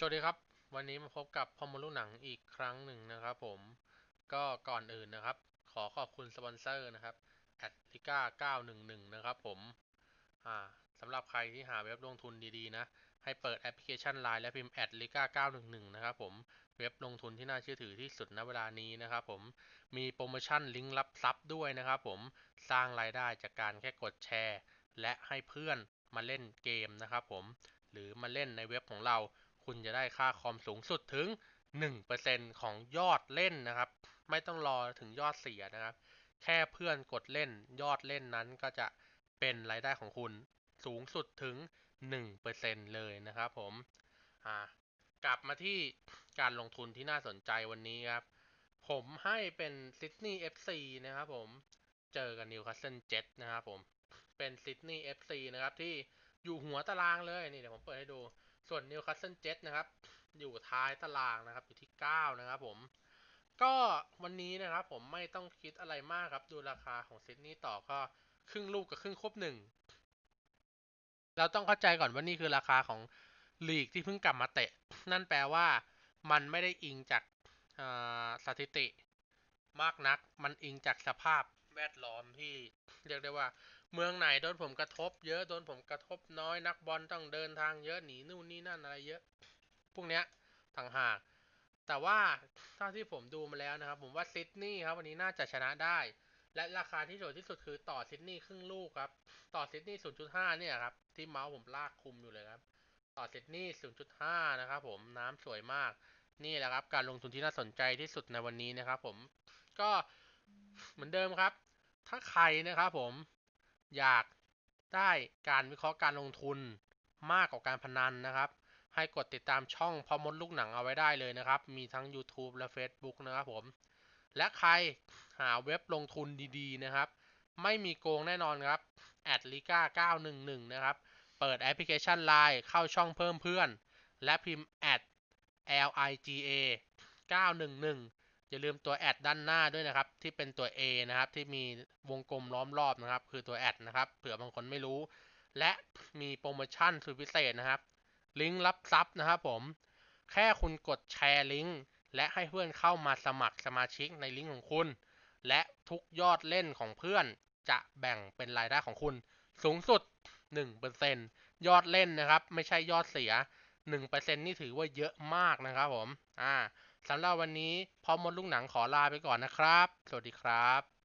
สวัสดีครับ วันนี้มาพบกับพอมลูกหนังอีกครั้งหนึ่งนะครับผมก็ก่อนอื่นนะครับ ขอขอบคุณสปอนเซอร์นะครับแอดลิก้า911 นะครับผมอ่าสำหรับใครที่หาเว็บลงทุนดีๆนะ ให้เปิดแอปพลิเคชัน Line และพิมพ์แอดลิก้า911 นะครับผมเว็บลงทุนที่น่าเชื่อถือที่สุดณเวลานี้นะครับผมมีโปรโมชั่นลิงก์รับทรัพย์ด้วยนะครับผมสร้างรายได้จากการแค่กดแชร์ และให้เพื่อนมาเล่นเกมนะครับผมหรือมาเล่นในเว็บของเรา คุณจะได้ค่าคอมสูงสุดถึง 1%ของยอดเล่นนะครับ ไม่ต้องรอถึงยอดเสียนะครับ แค่เพื่อนกดเล่นยอดเล่นนั้นก็จะเป็นรายได้ของคุณสูงสุดถึง 1%เลยนะครับผมอ่ากลับมาที่การลงทุนที่น่าสนใจวันนี้ครับ ผมให้เป็นซิดนีย์ FC นะครับผมเจอกับนิวคาสเซิลเจ็ตนะครับผมเป็นซิดนีย์ FC นะครับที่อยู่หัวตารางเลยนี่เดี๋ยวผมเปิดให้ดู ส่วนนิวคาสเซิลเจ็ตนะครับ อยู่ท้ายตารางนะครับ อยู่ที่ 9 นะครับผม ก็วันนี้นะครับผมไม่ต้องคิดอะไรมากครับ ดูราคาของซิดนีย์ต่อก็ครึ่งลูกกับครึ่งครบหนึ่งเราต้องเข้าใจก่อนว่านี่คือราคาของลีกที่เพิ่งกลับมาเตะ นั่นแปลว่ามันไม่ได้อิงจากสถิติมากนัก มันอิงจากสภาพ แวดล้อมที่เรียกได้ว่า เมืองไหนโดนผมกระทบ เยอะโดนผมกระทบน้อยนักบอลต้องเดินทางเยอะหนีนู่นนี่นั่นอะไรเยอะ พวกเนี้ยต่างหาก แต่ว่าเท่าที่ผมดูมาแล้วนะครับ ผมว่าซิดนีย์ครับวันนี้น่าจะชนะได้ และราคาที่ถูกที่สุดคือต่อซิดนีย์ครึ่งลูกครับ ต่อซิดนีย์0.5 เนี่ยครับที่เมาส์ผมลากคุมอยู่เลยครับ ต่อซิดนีย์0.5 นะครับผมน้ำสวยมากนี่แหละครับการลงทุนที่น่าสนใจที่สุดในวันนี้นะครับผมก็เหมือนเดิมครับ ถ้าใครนะครับผมอยากได้การวิเคราะห์การลงทุนมากกว่าการพนันนะครับ ให้กดติดตามช่องพอมดลูกหนังเอาไว้ได้เลยนะครับ มีทั้ง YouTube และ Facebook นะครับผม และใครหาเว็บลงทุนดีๆนะครับ ไม่มีโกงแน่นอนครับแอดลิก้า911 นะครับ เปิดแอปพลิเคชัน Line เข้าช่องเพิ่มเพื่อน และพิมพ์แอด L I G A 911 อย่าลืมตัวแอดด้านหน้าด้วยนะครับ ที่เป็นตัว A นะครับ ที่มีวงกลมล้อมรอบนะครับ คือตัวแอดนะครับเผื่อบางคนไม่รู้ และมีโปรโมชั่นสุดพิเศษนะครับ ลิงก์รับทรัพย์นะครับผม แค่คุณกดแชร์ลิงก์และให้เพื่อนเข้ามาสมัครสมาชิกในลิงก์ของคุณ และทุกยอดเล่นของเพื่อนจะแบ่งเป็นรายได้ของคุณ สูงสุด 1%ยอดเล่นนะครับ ไม่ใช่ยอดเสีย 1%นี่ถือว่าเยอะมากนะครับผม อ่า สำหรับวันนี้พอมดลูกหนังขอลาไปก่อนนะครับ สวัสดีครับ